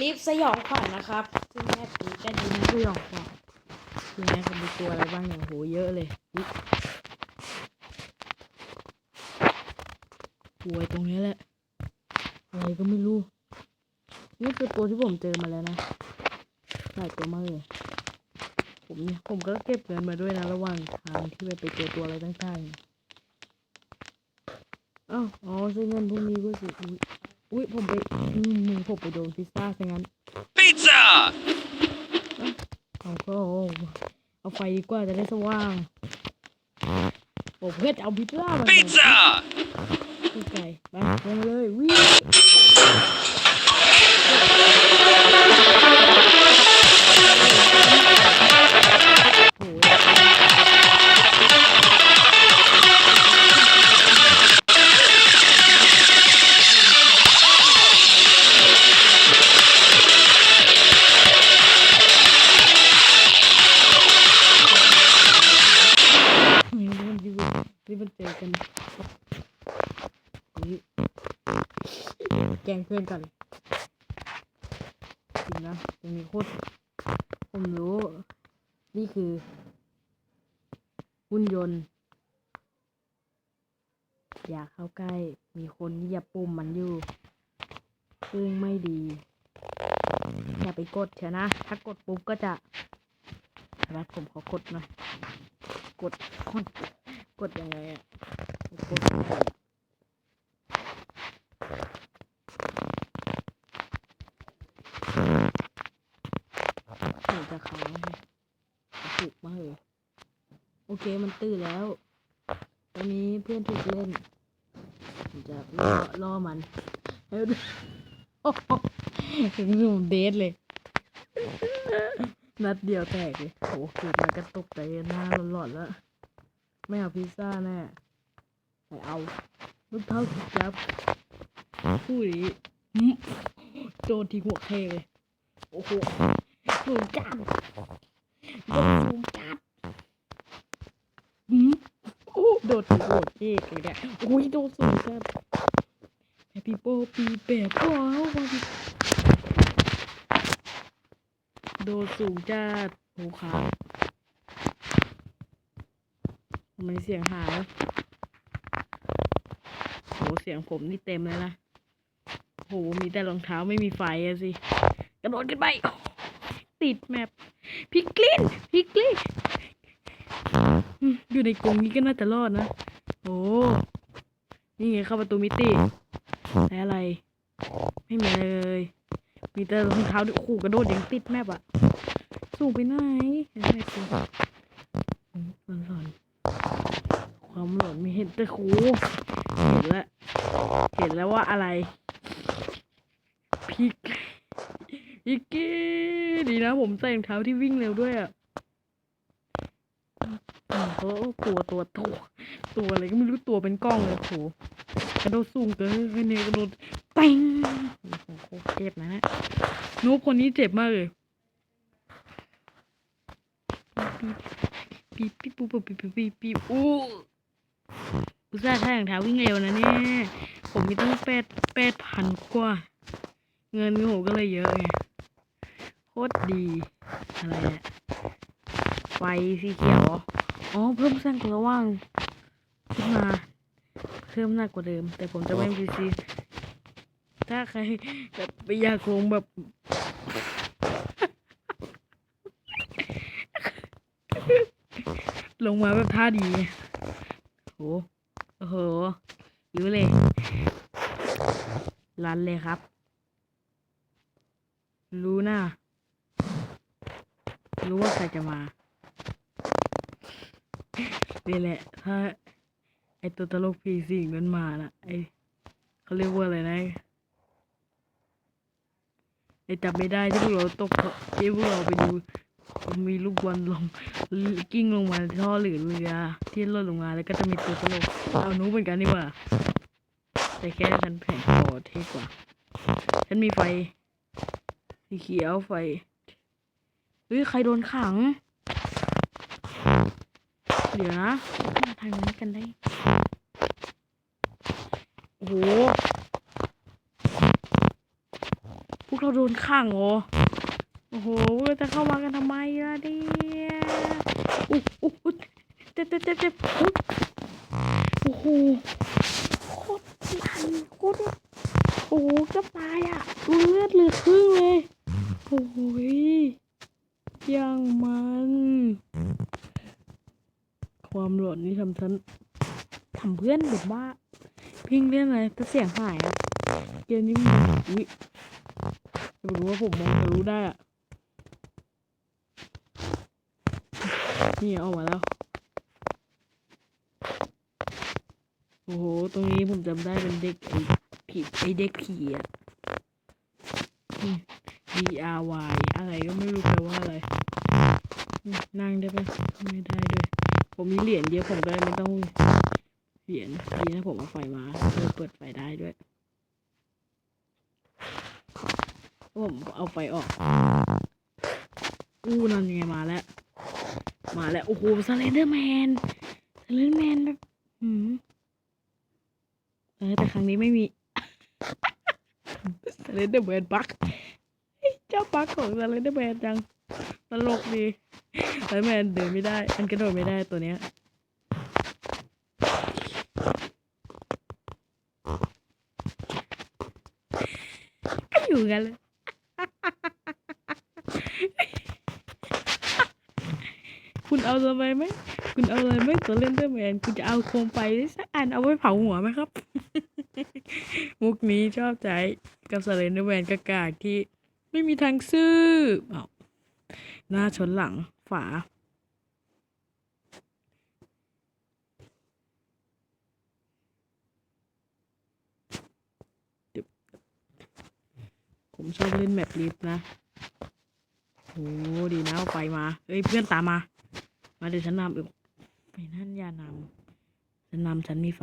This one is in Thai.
ลิฟต์สยองขวัญนะครับซึ่งแม่ปีก็ดีนะสยองขวัญคือแม่ก็มีตัวอะไรบ้างอย่างโหเยอะเลยอุ๊ยหวยตรงนี้แหละ อะไรก็ไม่รู้ นี่คือตัวที่ผมเจอมาแล้วนะหลายตัวมากเลยผมเนี่ยผมก็เก็บเงินมาด้วยนะระหว่างทางที่ไปเจอตัวอะไรต่างๆอ้าวอ๋อใช้เงินพวกนี้ก็สิ อุ๊ยอุ้ยผมไปอืมมือผมไปโดนพิซซ่าซะงั้น Pizza! เอาก็เอาเอาไฟดีกว่าจะได้สว่างโอ้เพื่อนเอาพิซซ่ามา Pizza! พี่ไก่ไปลงเลยวิ่ง นี่มันที่มันที่มันเจอกันนี่แกงเพื่อนกันจริงนะตรงนี้โคตรผมรู้ นี่คือหุ่นยนต์ อย่าเข้าใกล้มีคนเหยียบปุ่มมันอยู่ ซึ่งไม่ดี อย่าไปกดเถอะนะ ถ้ากดปุ๊บก็จะแล้วผมขอกดหน่อย กดกดกดยังไงอะกดยังจะค้าถูกมากเลยโอเคมันตื่นแล้ว ตอนนี้เพื่อนถูกเล่นจะล่อล่อมันให้ดูโอ้โหถึงหนุ่มเดทเลย นัดเดียวแตกเลยโอ้เกิดมาก็ตกใจหน้าหลอนๆแล้ว ไม่เอาพิซซ่าแน่ไม่เอาลูกเท้าสิจับผู้นี้โดนที่หัวเคเลย โอ้โหสูงจัดโดนสูงจัดหืมโอ้โดนที่หัวเคเลยเนี่ยโอ้ยโดนสูงจัดแฮปปี้โปปีแปดว้าว มาดิโดสูงจัดโอ้ขาทำไมเสียงหายโหเสียงผมนี่เต็มเลยนะโหมีแต่รองเท้าไม่มีไฟอะสิ กระโดดขึ้นไป ติดแมปพิกลินพิกลินอยู่ในกรงนี้ก็น่าจะรอดนะ โอ้นี่ไงเข้าประตูมิติแต่อะไร ไม่มีอะไรเลย มีแต่รองเท้าด้วยขู่กระโดดยังติดแมปอะสูงไปไหนเห็นไหมครูสอนสอนความหลอนม่เห็นแต่ครูเห็นแล้วเห็นแล้วว่าอะไรพิกพิกกี้ดีนะ ผมใส่รองเท้าที่วิ่งเร็วด้วยอะอืมเขาตัวตัวตัวตัวอะไรก็ไม่รู้ตัวเป็นกล้องเลยโหกระโดดสูงเกินเนี่ยกระโดด แปงโอ้โหโคตรเจ็บนะเนี่ยนูบคนนี้เจ็บมากเลยปีปี๊บปี๊บปี๊บปี๊บปี๊บปี๊บอู้อุตส่าห์ใส่รองเท้าวิ่งเร็วนะเนี่ยผมมีตั้งแปดแปดพันกว่า เงินผมก็เลยเยอะไงโคตรดี อะไรอะไฟสีเขียวอ๋อเพิ่มแสงสว่างขึ้นมาเพิ่มหนักกว่าเดิม แต่ผมจะไม่พีซี ถ้าใครแบบไปอยากลงแบบลงมาแบบท่าดี โห โอ้โหรู้เลย รันเลยครับ รู้นะ รู้ว่าใครจะมานี่แหละ ถ้า ไอตัวตลกผีสิงนั้นมาน่ะไอเขาเรียกว่าอะไรนะ จับไม่ได้ที่พวกเราตกที่พวกเราไปดูมีลูกบอลลงกิ้งลงมาท่อหรือเรือที่ล่นลงมาแล้วก็จะมีตัวตลกเอานูเหมือนกันนี่ว่า แต่แค่ฉันแผงคอเท่กว่า ฉันมีไฟสีเขียวไฟเฮ้ยใครโดนขัง เดี๋ยวนะมาทางนี้กันได้โอ้โห พวก เราโดนขังเหรอโอ้โหเราจะเข้ามากันทำไมล่ะเนี่ยอุ๊ยอุ๊ยอุ๊ยเจ็บเจ็บเจ็บเจ็บโอ้โหโคตรมันโคตรโอ้โหจะตายอะดูเลือดเหลือครึ่งเลยโอ้โหยยังมัน ความหลอนนี่ทำฉันทำเพื่อนแบบว่า พิงเล่นอะไรแต่เสียงหายเกมนี้มันอุ้ย จะรู้ว่าผมมองทะลุได้อะนี่เอามาแล้ว โอ้โห ตรงนี้ผมจำได้เป็นเด็กไอ้ผีไอ้เด็กผีอะ D R Y อะไรก็ไม่รู้แปลว่าอะไร นั่งได้ปะไม่ได้ด้วย ผมมีเหรียญเยอะผมได้ไม่ต้องเหรียญดีนะผมเอาไฟมาเพื่อเปิดไฟได้ด้วย ผมเอาไฟออก อู้นั่นยังไงมาแล้ว มาแล้ว โอ้โหสเลนเดอร์แมนสเลนเดอร์แมนแบบหืมเออแต่ครั้งนี้ไม่มีสเลนเดอร์แมนบักเจ้าบักของสเลนเดอร์แมนจังตลกดีสเลนเดอร์แมนเดินไม่ได้ อันกระโดดไม่ได้ตัวเนี้ยอยู่กันเลย คุณเอาอะไรไหม คุณเอาอะไรไหมตัวเล่นเดอร์แมนคุณจะเอาโคมไฟสักอันเอาไว้เผาหัวไหมครับ มุกนี้ชอบใจกับสเลนเดอร์แมนกากาที่ ไม่มีทางซื้ออ้าหน้าชนหลังฝา ผมชอบเล่นแมปลิฟนะโอ้ดีนะเอาไปมาเอ้ยเพื่อนตามมา มาเดี๋ยวฉันนำเออไปนั่นอย่านำฉันนำฉันมีไฟ